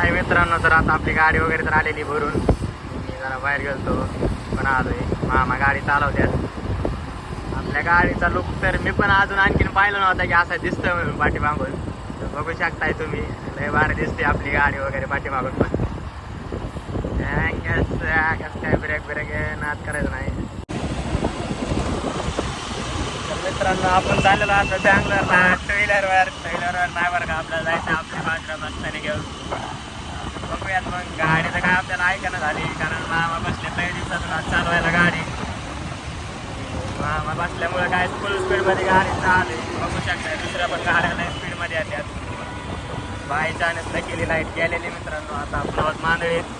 हाय मित्रांनो तर आता आपली गाडी वगैरे तर आलेली भरून. मी जरा बाहेर गेलतो पण आलोय. मामा गाडी चालवत्यात. आपल्या गाडीचा लुक तर मी पण अजून आणखीन पाहिलं नव्हता की असा दिसतोय म्हणून पाठीमागून. तर बघू शकताय तुम्ही लय भारी दिसते आपली गाडी वगैरे पाठीमागून पण. काय ब्रेक ब्रेक नाद करायचं नाही. तर मित्रांनो आपण चाललेलो आता बँगलोरला टू व्हीलरवर टू व्हीलरवर नाही बरं का आपल्याला जायचं आपल्या बाजूला बसताना घेऊन. बघूयात मग. गाडी तर काय आपल्याला ऐकायला झाली कारण मामा बसले काही दिवसातून आज चालवायला गाडी. मामा बसल्यामुळे काय फुल स्पीडमध्ये गाडी चालू बघू शकता दुसऱ्या पण गाड्या नाही स्पीडमध्ये येतात बाय चान्स केली लाइट गेलेली मित्रांनो आता आपलं मांदळीत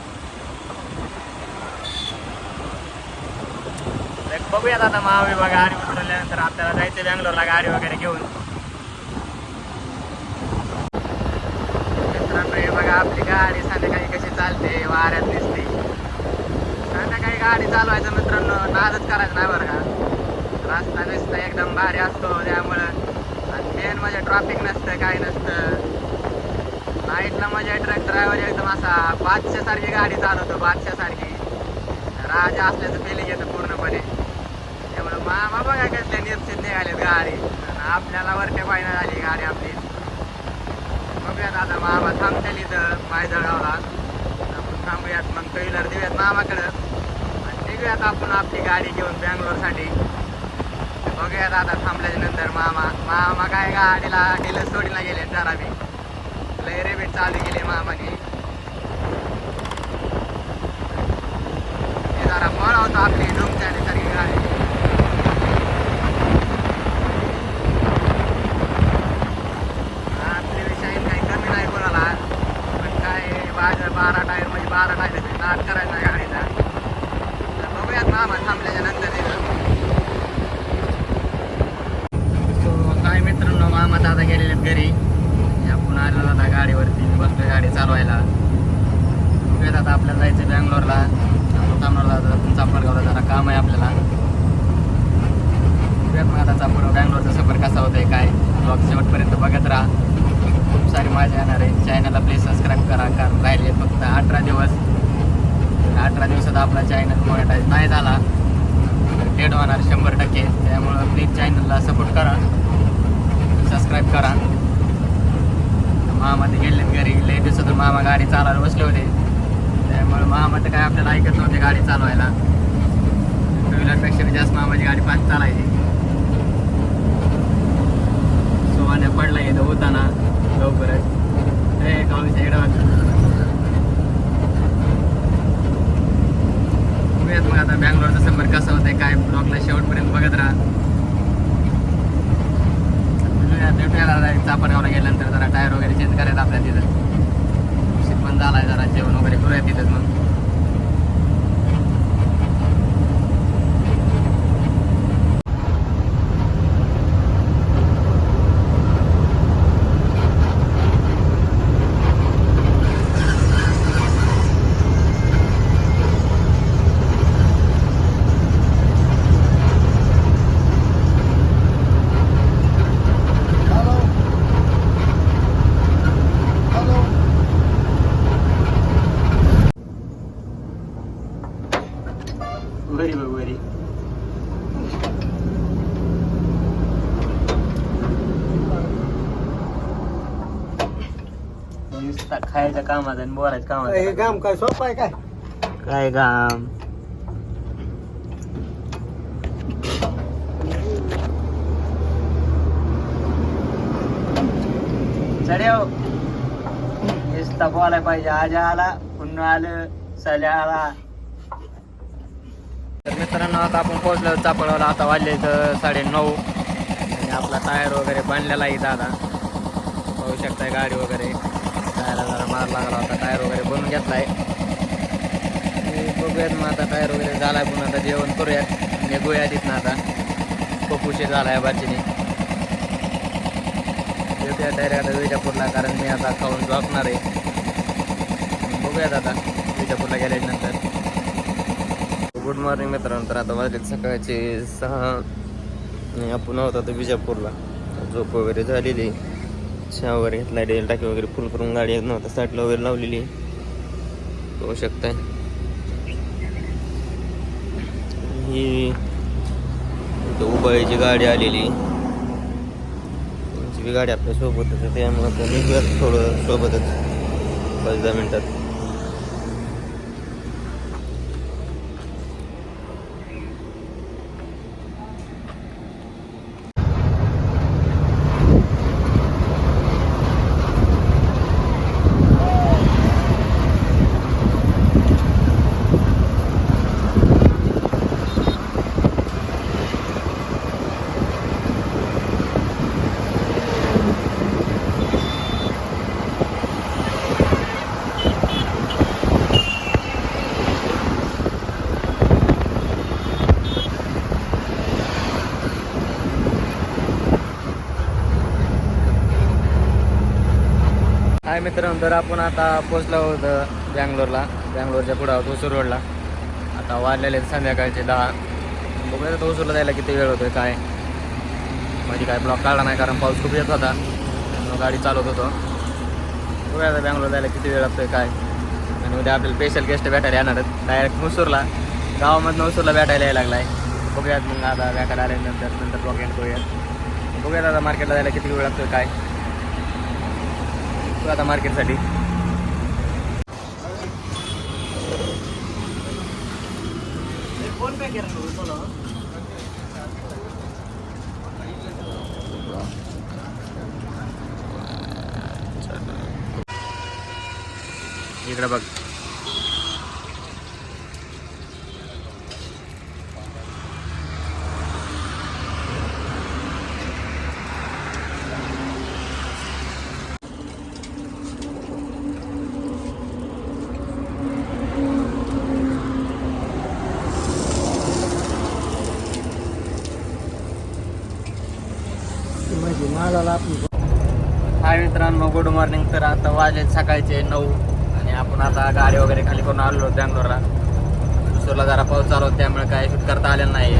एक बघूयात आता महाविभा गाडी उतरल्यानंतर आपल्याला जायचं बँगलोरला गाडी वगैरे घेऊन मित्रांनो हे बघा आपली गाडी संध्याकाळी कशी चालते? वाऱ्यात दिसते. संध्याकाळी गाडी चालवायचं मित्रांनो नादच करायचं नाही बरं का? रस्ता बिस्ता एकदम भारी असतो त्यामुळं. आणि मेन म्हणजे ट्रॉफिक नसतं काय नसतं. नाईटला म्हणजे ट्रक ड्रायव्हर एकदम असा बादशा सारखी गाडी चालवतो बादशा सारखी राजा असल्याचं फिलिंग येतं पूर्णपणे. त्यामुळे मामा बघा कसल्या निश्चित निघालेत गाडी. आपल्याला वरच्या पाहिजे झाली गाडी आपली. बघूयात आता मामा थांबतेल इथं मायजळगावला आपण थांबूयात मग टू व्हीलर देऊयात मामाकडं. आणि निघूयात आपण आपली गाडी घेऊन बँगलोरसाठी. बघूयात आता थांबल्याच्या नंतर मामा. मामा काय गाडीला डिलर सोडीला गेले जरा मी लय रेबीट चालू केले मामाने. जरा मळ होतं आपली डोंगच्याने सारखी गाडी आपली विषय काही कमी नाही कोणाला पण काय बारा बारा टायर म्हणजे बारा टायर नाट करायचा नाही गाडीचा तर बघूयात मामा थांबल्याच्या नंतर तिथं सो काय मित्रांनो मामा दादा गेलेले आहेत घरी आपण आलेलो आता गाडीवरती मी बसतोय गाडी चालवायला. बघूयात आता आपल्याला जायचं बँगलोरला. आपण दादा तुमचा आपण जरा काम आहे आपल्याला. मग आता चापडगाव बँगलोरचा सफर कसा होतंय काय? ब्लॉग शेवटपर्यंत बघत राहा. खूप सारी मजा येणार आहे चॅनलला प्लीज सबस्क्राईब करा कारण राहिले फक्त अठरा दिवस. अठरा दिवसात आपला चॅनल मॉनिटाईज नाही झाला. डेड होणार शंभर टक्के. त्यामुळं प्लीज चॅनलला सपोर्ट करा. सबस्क्राईब करा. मामा ते गेले घरी. लय दिवसातून मामा गाडी चालवायला बसले होते. त्यामुळे मामा तर काय आपल्याला ऐकत नव्हते गाडी चालवायला. टू व्हीलरपेक्षा जास्त मामाची गाडी पाच चालायची. सोवाने पडला इथं होताना. लवकरच. हे गावीच्या इकडं बघूयात मग आता बँगलोरचा समर कसं होतंय काय ब्लॉकला शेवटपर्यंत बघत राहा भेटायला चापडगावला गेल्यानंतर जरा टायर वगैरे चेंज करायचं आपल्या तिथं उशीर पण झालाय जरा जेवण वगैरे करूया तिथंच मग Hello. Hello. वरी नुसता खायच्या कामाचा आणि बोलायच्या हे कामाचा काम काय सोपं आहे काय? काय काम? चढेव नुसता बोलाय पाहिजे. आज आला पुन्हा आलं सल्या आला तर मित्रांनो आता आपण पोहोचलो चापळवाला. आता वाजले तर साडे नऊ आणि आपला टायर वगैरे बांधलेला आहे दादा. पाहू शकताय गाडी वगैरे. टायरला जरा मार लागला होता. टायर वगैरे बनवून घेतलाय. आणि बघूयात मग आता टायर वगैरे झालाय पण आता जेवण करूयात. निघूया तिथनं आता. खूप उशीर झालाय बाजीने. येऊया डायरेक्ट आता विजापूरला कारण मी आता खाऊन झोपणार आहे. बघूयात आता विजापूरला गेल्यानंतर. मॉर्निंग मित्रांनो. तर आता माझ्या सकाळचे सहा. आणि आपण आहोत आता विजापूरला. झोप वगैरे झालेली चहा वगैरे घेतला डेल टाकी वगैरे फुल करून गाडी नव्हता. साईडला वगैरे लावलेली होऊ शकताय. ही इथं गाडी आलेली त्यांची बी गाडी आपल्या सोबतच त्यामुळं त्यामुळे थोडं सोबतच. पाच दहा मिनिटात. हाय मित्रांनो तर आपण आता पोचलो आहोत बँगलोरला. बँगलोरच्या पुढं आहोत होसूर रोडला. आता वाढलेले संध्याकाळचे दहा. बघूया तर ओसूरला जायला किती वेळ होतोय काय? म्हणजे काय ब्लॉक काढला नाही कारण पाऊस खूप येत होता. गाडी चालवत होतो. बघूया आता बँगलोर जायला किती वेळ लागतोय काय? आणि उद्या आपल्याला स्पेशल गेस्ट भेटायला येणार डायरेक्ट होसूरला गावामधनं होसूरला भेटायला यायला लागलाय. बघूयात मग आता भेटायला आल्यानंतर नंतर ब्लॉक एंड करूयात. बघूयात आता मार्केटला जायला किती वेळ लागतोय काय? तू आता मार्केटसाठी इकडे बघ. म्हणजे हाय मित्रांनो गुड मॉर्निंग तर आता वाजले सकाळचे नऊ आणि आपण आता गाडी वगैरे खाली करून आलो बँगलोरला. दुसरला जरा पाऊस चालू होता त्यामुळे काय शूट करता आलेलं नाही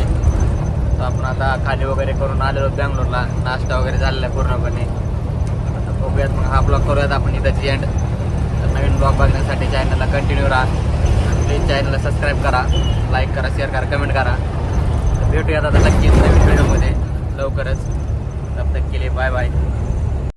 तर आपण आता खाली वगैरे करून आलेलो बँगलोरला. नाश्ता वगैरे झालेला आहे पूर्णपणे. आता बघूयात मग हा ब्लॉग करूयात आपण इथं एंड तर नवीन ब्लॉग बघण्यासाठी चॅनलला कंटिन्यू राहा. प्लीज चॅनलला सबस्क्राईब करा. लाईक करा शेअर करा कमेंट करा. तर भेटूयात आता नक्कीच नवीन व्हिडिओमध्ये लवकरच. तक के लिए बाय बाय